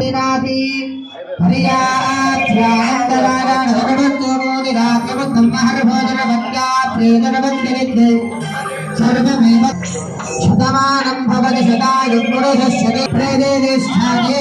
दिनापि हरियात्रायन्दरागान भगवतो मोदिराकवतं महर्भोजनवत्या प्रेतनवत्तिरिद्धे सर्वमेव शतमानं भवति शतायुपुरुषः शरीरे देवे स्थाने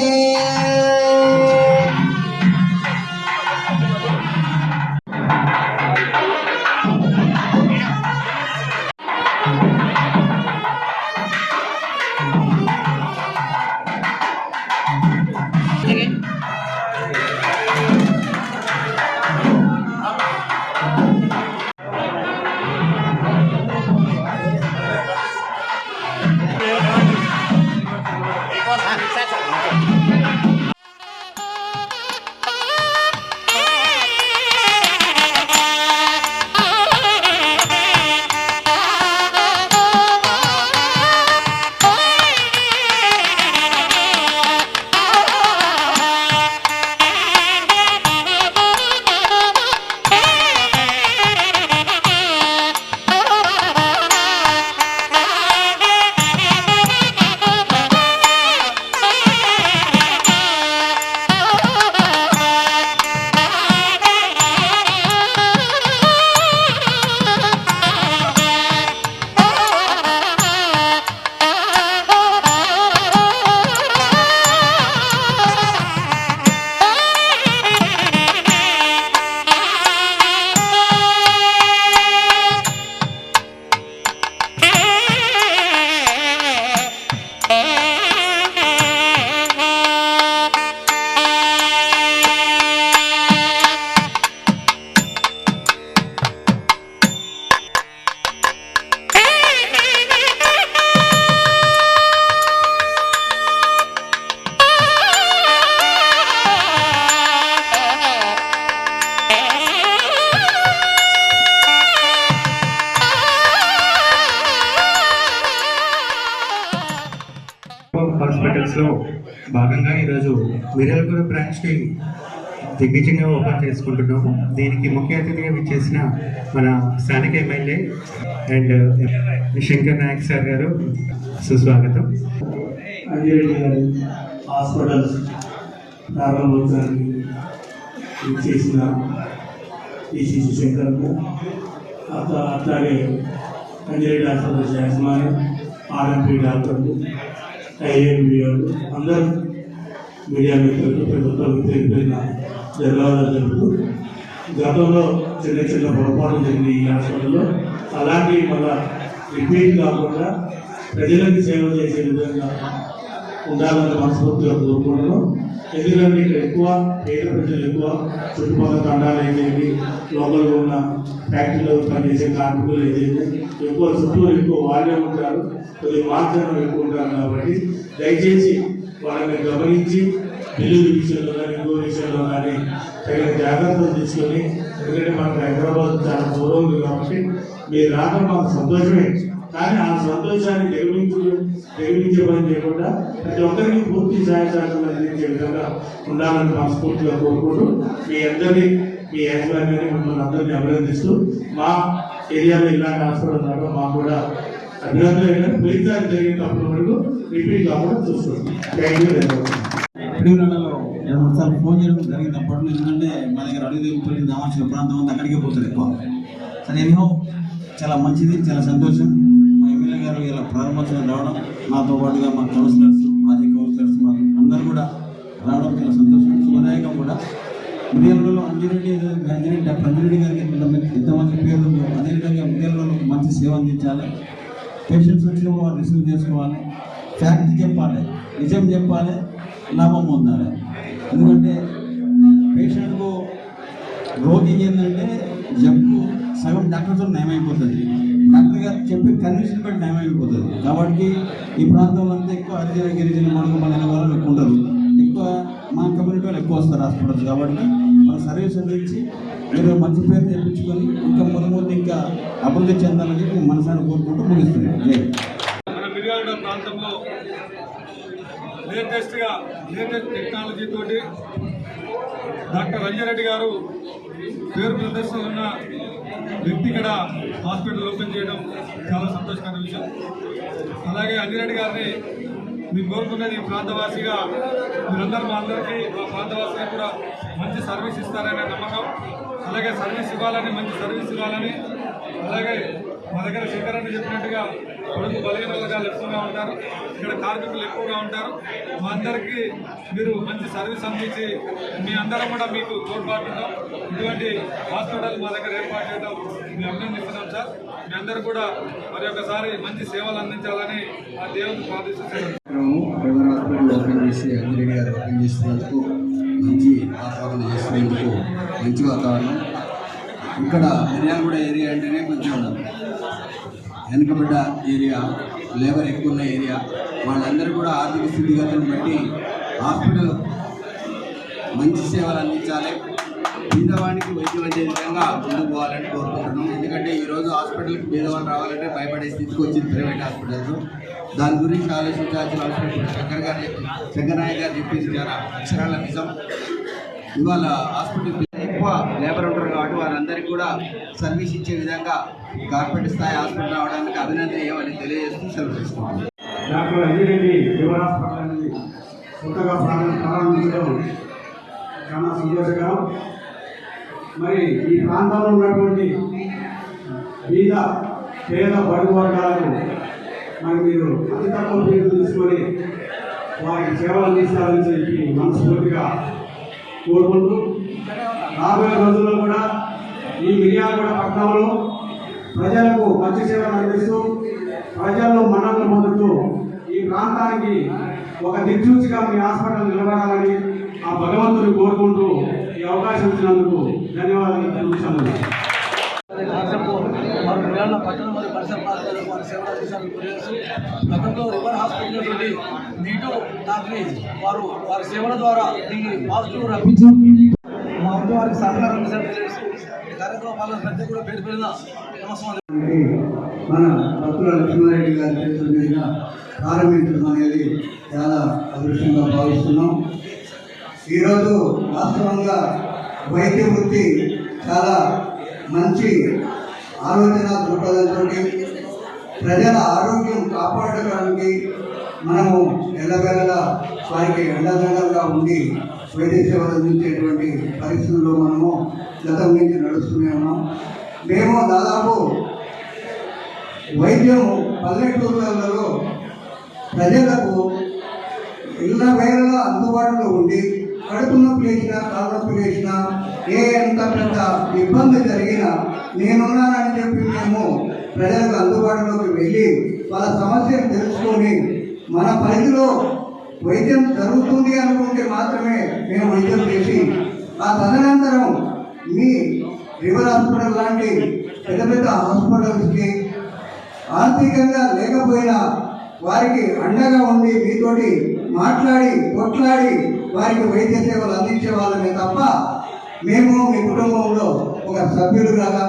లో భాగంగా ఈరోజు మిరల్గూడ బ్రాంచ్కి దిగ్విజయంగా ఓపెన్ చేసుకుంటున్నాము. దీనికి ముఖ్య అతిథిగా విచ్చేసిన మన స్థానిక MLA and Shankar Nayak sir గారు సుస్వాగతం. హాస్పిటల్స్ ప్రారంభోత్సవానికి చేసిన పిసిసి శంకర్ అట్లాగే అంజరెడ్డి డాక్టర్ యాజమాన్యం ఆర్ఎంపీ డాక్టర్లు ఐఎంబిఓలు అందరూ మీడియా మిత్రులు ప్రభుత్వం తెలిపిన ధన్యవాదాలు తెలుపుతూ గతంలో చిన్న చిన్న పొరపాట్లు జరిగిన ఈ హాస్పిటల్లో అలాంటివి మళ్ళా రిపీట్ కాకుండా ప్రజలకు సేవ చేసే విధంగా ఉండాలని మనస్ఫూర్తిగా కోరుకుంటున్నాం. ఎందుకంటే ఇక్కడ ఎక్కువ పేద ప్రజలు ఎక్కువ చుట్టుపక్కల తండాలు అయితేవి లోకల్గా ఉన్న ఫ్యాక్టరీలో పనిచేసే కార్మికులు అయితేవి ఎక్కువ చుట్టూ ఎక్కువ వాళ్ళే ఉంటారు కొద్దిగా మార్చడం ఎక్కువ ఉంటారు కాబట్టి దయచేసి వాళ్ళని గమనించి బిల్లుల విషయంలో కానీ ఇంకో విషయంలో కానీ తగిన జాగ్రత్తలు తీసుకొని ఎందుకంటే మనకు హైదరాబాద్ చాలా దూరం ఉంది కాబట్టి మీరు రాక మాకు సంతోషమే. కానీ ఆ సంతోషాన్ని నిర్మించు నిర్మించే పని చేయకుండా ప్రతి ఒక్కరికి పూర్తి సహాయ సహకారాలు అందించే విధంగా ఉండాలని మనస్ఫూర్తిగా కోరుకుంటూ మీ అందరినీ మీ యాజమాన్యాన్ని మిమ్మల్ని అందరినీ అభినందిస్తూ మా ఏరియాలో ఇలాంటి హాస్పిటల్ రావడం మాకు కూడా అభినందన పోయినసారి జరిగిన వరకు రిపీట్ కాకుండా చూస్తున్నాం థ్యాంక్ యూ పిడుగులలో రెండు ఫోన్ చేయడం జరిగింది అప్పటి నుంచి ఎందుకంటే మా దగ్గర అడుగుపల్లి దామాచిన ప్రాంతం అంతా అక్కడికే పోతుంది ఎక్కువ. సరే ఎన్నో చాలా మంచిది చాలా సంతోషం. గారు ఇలా ప్రారంభోత్సవం రావడం నాతో పాటుగా మా కౌన్సిలర్స్ మాజీ కౌన్సిలర్స్ మా అందరూ కూడా రావడం చాలా సంతోషం శుభదాయకం కూడా. మిర్యాలలో అంజనరెడ్డి అంజనరెడ్డి అంజనరెడ్డి గారికి ఎంతమంది మంచి పేర్లు అదేవిధంగా మిర్యాలలో మంచి సేవ అందించాలి. పేషెంట్స్ వచ్చిన వాళ్ళు రిసీవ్ చేసుకోవాలి. ఫ్యాక్ట్ చెప్పాలి నిజం చెప్పాలి లాభం పొందాలి. ఎందుకంటే పేషెంట్కు రోగి ఏంటంటే జబ్బు సగం డాక్టర్తో నయమైపోతుంది. డాక్టర్ గారు చెప్పి కన్విషన్ బట్టి అయిపోతుంది. కాబట్టి ఈ ప్రాంతంలో అంతా ఎక్కువ హరిజన గిరిజన మడుగు వాళ్ళు ఎక్కువ ఉంటారు ఎక్కువ మా కమ్యూనిటీ వాళ్ళు ఎక్కువ వస్తారు హాస్పిటల్స్ కాబట్టి మన సర్వీస్ అందించి మీరు మంచి పేరు తెప్పించుకొని ఇంకా ముందు ముందు ఇంకా అభివృద్ధి చెందాలని చెప్పి మనసాన్ని కోరుకుంటూ ముగిస్తున్నాను ప్రాంతంలో లేటెస్ట్గా లేటెస్ట్ టెక్నాలజీ తోటి డాక్టర్ రంజారెడ్డి గారు పేరు ప్రదర్శన ఉన్న వ్యక్తి ఇక్కడ హాస్పిటల్ ఓపెన్ చేయడం చాలా సంతోషకరమైన విషయం. అలాగే అంజిరెడ్డి గారిని మేము కోరుకున్నది ప్రాంతవాసిగా మీరందరూ మా అందరికీ మా ప్రాంతవాసిగా కూడా మంచి సర్వీస్ ఇస్తారనే నమ్మకం. అలాగే సర్వీస్ ఇవ్వాలని మంచి సర్వీస్ ఇవ్వాలని అలాగే మా దగ్గర శంకరన్న చెప్పినట్టుగా కొడుకు బలహీన వర్గాలు ఎక్కువగా ఉంటారు. ఇక్కడ కార్మికులు ఎక్కువగా ఉంటారు. మా అందరికీ మీరు మంచి సర్వీస్ అందించి మీ అందరం కూడా మీకు తోడ్పాటున్నాం ఇటువంటి హాస్పిటల్ మా దగ్గర ఏర్పాటు చేయడం మేము అభినందిస్తున్నాం సార్. మీ అందరూ కూడా మరి ఒకసారి మంచి సేవలు అందించాలని ఆ దేవుని ప్రార్థిస్తున్నాం. ఫీవర్ హాస్పిటల్ ఓపెన్ చేసి గారు ఓపెన్ చేసినందుకు మంచి వాతావరణం చేసినందుకు మంచి వాతావరణం. ఇక్కడ మిర్యాలగూడ ఏరియా అంటేనే కొంచెం వెనుకబడ్డ ఏరియా లేబర్ ఎక్కువ ఉన్న ఏరియా వాళ్ళందరూ కూడా ఆర్థిక స్థితిగతులను బట్టి హాస్పిటల్ మంచి సేవలు అందించాలి. పేదవాడికి వైద్యం అందే విధంగా ముందుకు పోవాలని కోరుకుంటున్నాం. ఎందుకంటే ఈరోజు హాస్పిటల్కి పేదవాళ్ళు రావాలంటే భయపడే స్థితికి వచ్చింది ప్రైవేట్ హాస్పిటల్స్. దాని గురించి ఆలోచించాల్సిన అవసరం ఇప్పుడు శంకర్ గారు శంకర్ నాయక్ గారు చెప్పేసి చాలా అక్షరాల నిజం. ఇవాళ హాస్పిటల్ ఎక్కువ లేబర్ ఉంటారు కాబట్టి వారందరికీ కూడా సర్వీస్ ఇచ్చే విధంగా కార్పొరేట్ స్థాయి హాస్పిటల్ రావడానికి అభినందన ఇవ్వాలని తెలియజేస్తూ సెలవు తీసుకుంటున్నాం డాక్టర్ అంజిరెడ్డి ఫీవర్ అనేది కొత్తగా ప్రారంభ ప్రారంభించడం చాలా సంతోషకరం. మరి ఈ ప్రాంతంలో ఉన్నటువంటి బీద పేద బడుగు వర్గాలకు మరి మీరు అతి తక్కువ ఫీజు తీసుకొని వారికి సేవలు అందిస్తారని చెప్పి మనస్ఫూర్తిగా కోరుకుంటూ రాబోయే రోజుల్లో కూడా ఈ మిర్యాలగూడ పట్టణంలో ప్రజలకు మంచి సేవలు అందిస్తూ ప్రజల్లో మన్నలు పొందుతూ ఈ ప్రాంతానికి ఒక దిక్సూచిగా మీ హాస్పిటల్ నిలబడాలని ఆ భగవంతుని కోరుకుంటూ ఈ అవకాశం ఇచ్చినందుకు ధన్యవాదాలు తెలుపుతున్నాను. రాష్ట్రంలో వారు ప్రయాణ మరియు పరిసర వారి సేవలు అందించాలని తెలియజేస్తూ గతంలో రివర్ హాస్పిటల్ నుండి నీటు దాటి వారు వారి సేవల ద్వారా దీన్ని పాజిటివ్ రప్పించి మా వారికి సహకారం ప్రతి కూడా పేరు పేరున మన భక్తుల లక్ష్మారెడ్డి గారి చేతుల మీదుగా ప్రారంభించడం అనేది చాలా అదృష్టంగా భావిస్తున్నాం. ఈరోజు వాస్తవంగా వైద్య వృత్తి చాలా మంచి ఆలోచన దృక్పథంతో ప్రజల ఆరోగ్యం కాపాడడానికి మనము ఎల్లవేళలా వారికి ఎండదండలుగా ఉండి వైద్య సేవలు అందించేటువంటి పరిస్థితుల్లో మనము గతం నుంచి నడుస్తూనే ఉన్నాం. మేము దాదాపు వైద్యం పల్లెటూర్లలో ప్రజలకు ఇళ్ళ వేళలో అందుబాటులో ఉండి కడుపు నొప్పి వేసినా కాళ్ళ నొప్పి వేసినా ఏ ఎంత పెద్ద ఇబ్బంది జరిగినా నేనున్నానని చెప్పి మేము ప్రజలకు అందుబాటులోకి వెళ్ళి వాళ్ళ సమస్యను తెలుసుకొని మన పరిధిలో వైద్యం జరుగుతుంది అనుకుంటే మాత్రమే మేము వైద్యం చేసి ఆ తదనంతరం మీ రివర్ హాస్పిటల్ లాంటి పెద్ద పెద్ద హాస్పిటల్స్కి ఆర్థికంగా లేకపోయినా వారికి అండగా ఉండి మీతోటి మాట్లాడి కొట్లాడి వారికి వైద్య సేవలు అందించే వాళ్ళమే తప్ప మేము మీ కుటుంబంలో ఒక సభ్యులులాగా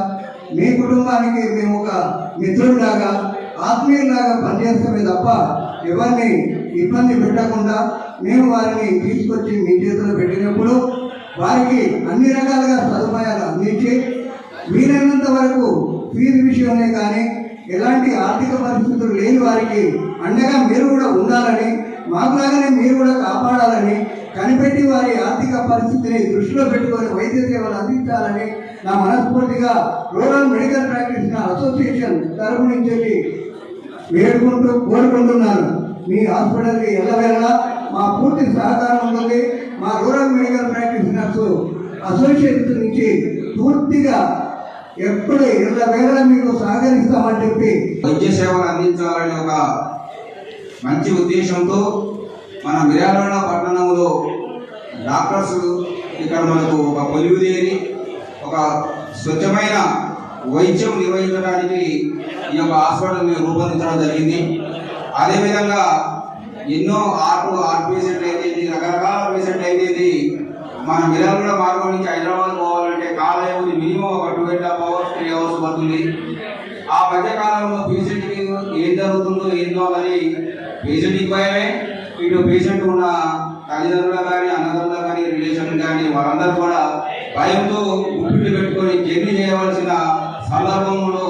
మీ కుటుంబానికి మేము ఒక మిత్రుడిలాగా ఆత్మీయులాగా పనిచేస్తామే తప్ప ఎవరిని ఇబ్బంది పెట్టకుండా మేము వారిని తీసుకొచ్చి మీ చేతిలో పెట్టినప్పుడు వారికి అన్ని రకాలుగా సదుపాయాలు అందించి వీలైనంత వరకు ఫీజు విషయంలో కానీ ఎలాంటి ఆర్థిక పరిస్థితులు లేని వారికి అండగా మీరు కూడా ఉండాలని మాకులాగానే మీరు కూడా కాపాడాలని కనిపెట్టి వారి ఆర్థిక పరిస్థితిని దృష్టిలో పెట్టుకొని వైద్య సేవలు అందించాలని నా మనస్ఫూర్తిగా రూరల్ మెడికల్ ప్రాక్టీషనర్ అసోసియేషన్ తరపు నుంచి వేడుకుంటూ కోరుకుంటున్నాను. మీ హాస్పిటల్కి ఎల్లవేళలా మా పూర్తి సహకారం ఉంటుంది. మా రూరల్ మెడికల్ ప్రాక్టీషనర్స్ అసోసియేషన్ నుంచి పూర్తిగా ఎప్పుడు ఎల్లవేళలా మీకు సహకరిస్తామని చెప్పి వైద్య సేవలు అందించాలనే ఒక మంచి ఉద్దేశంతో మన మిర్యాలవాడ పట్టణంలో డాక్టర్స్ ఇక్కడ మనకు ఒక కొలువుదేరి ఒక స్వచ్ఛమైన వైద్యం నిర్వహించడానికి ఈ యొక్క హాస్పిటల్ని రూపొందించడం జరిగింది. అదేవిధంగా ఎన్నో ఆర్ట్ ఆర్ట్ పేషెంట్ అయితే రకరకాల పేషెంట్ అయితే మన మిర్యాలవాడ మార్గం నుంచి హైదరాబాద్ పోవాలంటే కాలేజీ మినిమం ఒక two and half hours three hours పడుతుంది. ఆ మధ్య కాలంలో ఏం జరుగుతుందో ఏందో అని పేషెంట్కి భయమే. ఇటు పేషెంట్ ఉన్న తల్లిదండ్రులు కానీ అన్నదమ్ములు కానీ రిలేషన్ కానీ వాళ్ళందరూ కూడా భయంతో గుప్పిట్లు పెట్టుకొని జర్నీ చేయవలసిన సందర్భంలో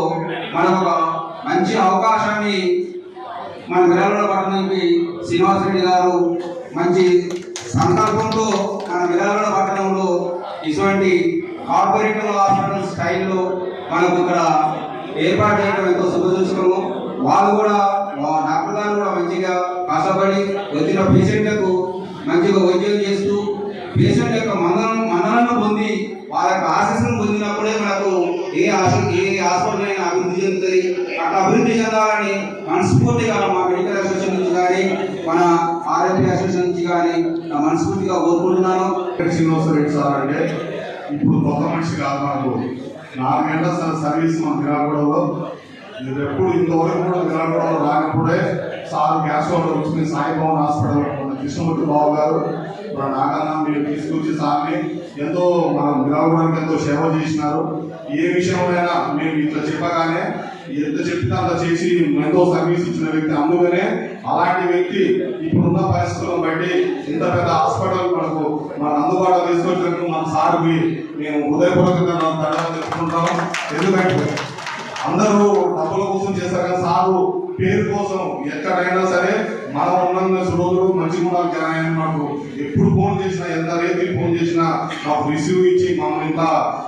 మనకు ఒక మంచి అవకాశాన్ని మన విరాళ పట్టణానికి శ్రీనివాస్ రెడ్డి గారు మంచి సంకల్పంతో మన విరాళ పట్టణంలో ఇటువంటి కార్పొరేట్ హాస్పిటల్ స్టైల్లో మనకు ఇక్కడ ఏర్పాటు చేయడం ఎంతో శుభదృష్టము. వాళ్ళు కూడా డాక్టర్ గారు కూడా మంచిగా కష్టపడి వచ్చిన పేషెంట్లకు మంచిగా వైద్యం చేస్తూ పేషెంట్ యొక్క మందనం మందనను పొంది వాళ్ళ యొక్క ఆశీస్సును పొందినప్పుడే మనకు ఏ ఆశ ఏ హాస్పిటల్ అయినా అభివృద్ధి చెందుతుంది. అట్లా అభివృద్ధి చెందాలని మనస్ఫూర్తిగా మా మెడికల్ అసోసియేషన్ నుంచి కానీ మన ఆరోగ్య అసోసియేషన్ నుంచి కానీ నా మనస్ఫూర్తిగా కోరుకుంటున్నాను. శ్రీనివాసరెడ్డి సార్ అంటే ఇప్పుడు కొత్త మనిషి కాదు మనకు నాలుగు గంటల సర్వీస్ మన విరాగూడలో ఎప్పుడు ఇంతవరకు కూడా విరాగూడలో రానప్పుడే సార్ గ్యాస్ వాళ్ళు వచ్చింది. సాయిబాబు హాస్పిటల్ కృష్ణమూర్తి బాబు గారు. మన నాగన్న మీరు తీసుకొచ్చి సార్ని ఎంతో మనం విరాగూడానికి ఎంతో సేవ చేసినారు. ఏ విషయమైనా మేము ఇట్లా చెప్పగానే ఎంత చెప్పినా అంత చేసి ఎంతో సర్వీస్ ఇచ్చిన వ్యక్తి అందుకనే అలాంటి వ్యక్తి ఇప్పుడున్న పరిస్థితులను బట్టి ఇంత పెద్ద హాస్పిటల్ మనకు మన అందుబాటులో తీసుకొచ్చినందుకు మన సార్కి మేము హృదయపూర్వకంగా ధన్యవాదాలు చెప్పుకుంటాం ఎందుకంటే అందరూ డబ్బుల కోసం చేస్తారు కానీ సారు పేరు కోసం ఎక్కడైనా సరే మనం ఉన్న రోజులు మంచిగా ఉండాలి జనాన్ని మాకు ఎప్పుడు ఫోన్ చేసినా ఎంత రేపు ఫోన్ చేసినా మాకు రిసీవ్ ఇచ్చి మమ్మల్ని ఇంత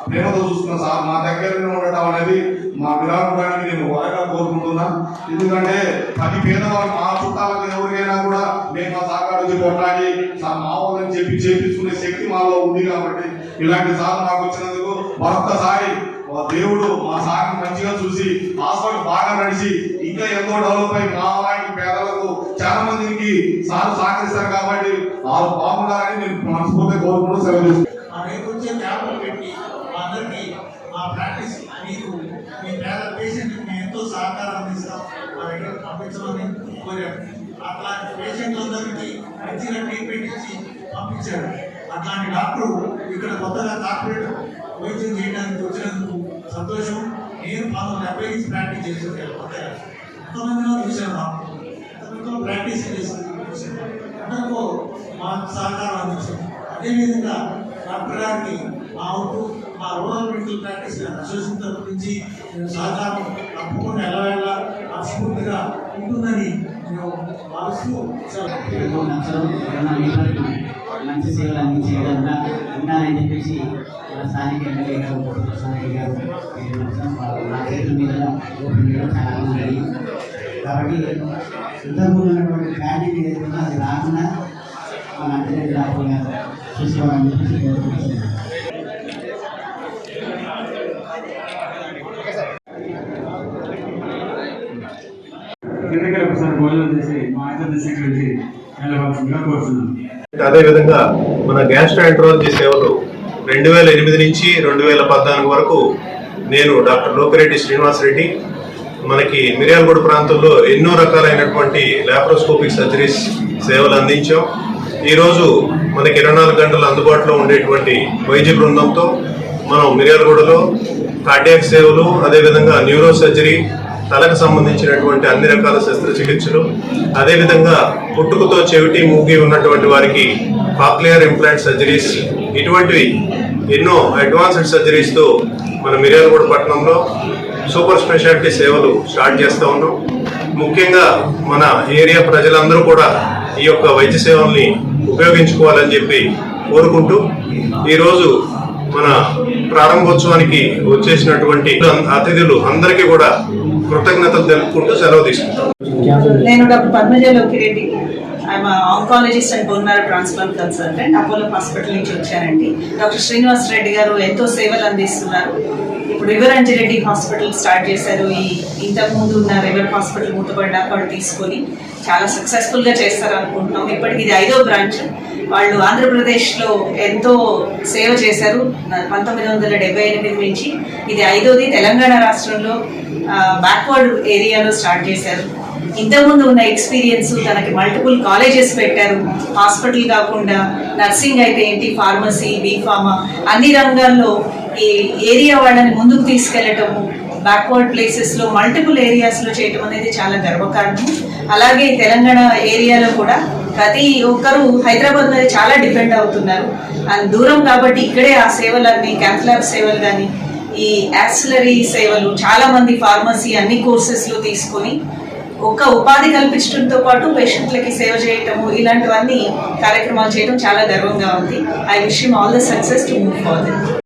ప్రేమతో చూస్తున్నా సార్ మా దగ్గరనే ఉండటం అనేది మా విరామడానికి నేను వరగా కోరుకుంటున్నా. ఎందుకంటే పది పేదవాళ్ళు మా చుట్టాలకు ఎవరికైనా కూడా మేము మా సార్ కొట్టాలి సార్ మా వాళ్ళని చెప్పి చేపించుకునే శక్తి మాలో ఉంది కాబట్టి ఇలాంటి సార్ మాకు వచ్చినందుకు మరొక్కసారి దేవుడు మా సార్ని మంచిగా చూసి హాస్పిటల్ బాగా నడిచి ఇంకా ఎంతో డెవలప్ అయి మా లాంటి పేదలకు చాలా మందికి సార్ సహకరిస్తారు కాబట్టి వాళ్ళు బాగుండాలని నేను మనస్ఫూర్తిగా కోరుకుంటూ సెలవు తీసుకుంటాను. మా ప్రాక్టీస్ మీకు మీ పేద పేషెంట్ మేము ఎంతో సహకారం అందిస్తాం. మా దగ్గర పంపించమని కోరాం అట్లాంటి పేషెంట్లందరికీ మంచిగా ట్రీట్మెంట్ ఇచ్చి పంపించారు. అట్లాంటి డాక్టర్ ఇక్కడ కొత్తగా కార్పొరేట్ వైద్యం చేయడానికి వచ్చినందుకు సంతోషం నేను పాపం డెబ్బై ప్రాక్టీస్ చేస్తున్నాను కొత్తగా ఎంతమందిలో చూశాను డాక్టర్ ఎంతమందిలో ప్రాక్టీస్ చేసి చూశాను అందరికీ మాకు సహకారం అందించింది అదేవిధంగా డాక్టర్ గారికి మా ఉంటూ మా రూరల్ మెడికల్ ప్రాక్టీస్ అసోసియేషన్ తరఫు నుంచి నేను సహకారం తప్పకుండా ఎలా వెళ్ళా మనస్ఫూర్తిగా ఉంటుందని నేను భావిస్తూ నచ్చడం మంచి సేవలు అందించేయడంగా ఉండాలని చెప్పేసి మన స్థానిక ఎమ్మెల్యే గారు గారు నా చేతుల మీద చాలా ఆనందం కాబట్టి ఇంతకుముందు ఉన్నటువంటి అది రాకుండా మన డాక్టర్ గారు చూసుకోవాలని చెప్పేసి కోరుకుంటున్నాను. కిందకి ఒకసారి భోజనం చేసి మా ఇద్దరు సెక్రటరీ వెళ్ళవలసిందిగా కోరుతున్నాను అదేవిధంగా మన గ్యాస్ట్రాంట్రాలజీ సేవలు రెండు వేల ఎనిమిది నుంచి రెండు వేల పద్నాలుగు వరకు నేను డాక్టర్ లోకిరెడ్డి శ్రీనివాస్ రెడ్డి మనకి మిర్యాలగూడ ప్రాంతంలో ఎన్నో రకాలైనటువంటి లాప్రోస్కోపిక్ సర్జరీస్ సేవలు అందించాం. ఈరోజు మనకి ఇరవై నాలుగు గంటలు అందుబాటులో ఉండేటువంటి వైద్య బృందంతో మనం మిర్యాలగూడలో కార్డియాక్ సేవలు అదేవిధంగా న్యూరో సర్జరీ తలకు సంబంధించినటువంటి అన్ని రకాల శస్త్రచికిత్సలు అదేవిధంగా పుట్టుకతో చెవిటి మూగి ఉన్నటువంటి వారికి కాక్లియర్ ఇంప్లాంట్ సర్జరీస్ ఇటువంటివి ఎన్నో అడ్వాన్స్డ్ సర్జరీస్తో మన మిర్యాలగూడ పట్టణంలో సూపర్ స్పెషాలిటీ సేవలు స్టార్ట్ చేస్తూ ఉన్నాం. ముఖ్యంగా మన ఏరియా ప్రజలందరూ కూడా ఈ యొక్క వైద్య సేవల్ని ఉపయోగించుకోవాలని చెప్పి కోరుకుంటూ ఈరోజు మన ప్రారంభోత్సవానికి వచ్చేసినటువంటి అతిథులు అందరికీ కూడా కృతజ్ఞతలు తెలుపుకుంటూ సెలవు తీసుకుంటాం. నేను doctor పద్మజలోకి Reddy I'm oncologist and bone transplant consultant Apollo hospital నుంచి వచ్చానండి. డాక్టర్ శ్రీనివాస్ రెడ్డి గారు ఎంతో సేవలు అందిస్తున్నారు. ఇప్పుడు రివర్ అంజిరెడ్డి హాస్పిటల్ స్టార్ట్ చేశారు. ఈ ఇంతకు ముందు ఉన్న రివర్ హాస్పిటల్ మూతపడ్డాక వాళ్ళు తీసుకొని చాలా సక్సెస్ఫుల్గా చేస్తారు అనుకుంటున్నాం ఇప్పటికి ఇది ఐదో బ్రాంచ్. వాళ్ళు ఆంధ్రప్రదేశ్లో ఎంతో సేవ చేశారు. పంతొమ్మిది వందల డెబ్బై ఎనిమిది నుంచి. ఇది ఐదోది తెలంగాణ రాష్ట్రంలో. బ్యాక్వర్డ్ ఏరియాలో స్టార్ట్ చేశారు. ఇంతకుముందు ఉన్న ఎక్స్పీరియన్స్ తనకి మల్టిపుల్ కాలేజెస్ పెట్టారు. హాస్పిటల్ కాకుండా నర్సింగ్ అయితే ఏంటి? ఫార్మసీ బీఫార్మా అన్ని రంగాల్లో ఈ ఏరియా వాళ్ళని ముందుకు తీసుకెళ్ళటము బ్యాక్వర్డ్ ప్లేసెస్లో మల్టిపుల్ ఏరియాస్లో చేయటం అనేది చాలా గర్వకారణం. అలాగే తెలంగాణ ఏరియాలో కూడా ప్రతి ఒక్కరూ హైదరాబాద్ మీద చాలా డిపెండ్ అవుతున్నారు. అండ్ దూరం కాబట్టి ఇక్కడే ఆ సేవలన్నీ క్యాంప్ ల్యాబ్ సేవలు కానీ ఈ యాక్సిలరీ సేవలు చాలా మంది ఫార్మసీ అన్ని కోర్సెస్లో తీసుకొని ఒక ఉపాధి కల్పించడంతో పాటు పేషెంట్లకి సేవ చేయటము ఇలాంటివన్నీ కార్యక్రమాలు చేయడం చాలా గర్వంగా ఉంది. I wish all the success to move forward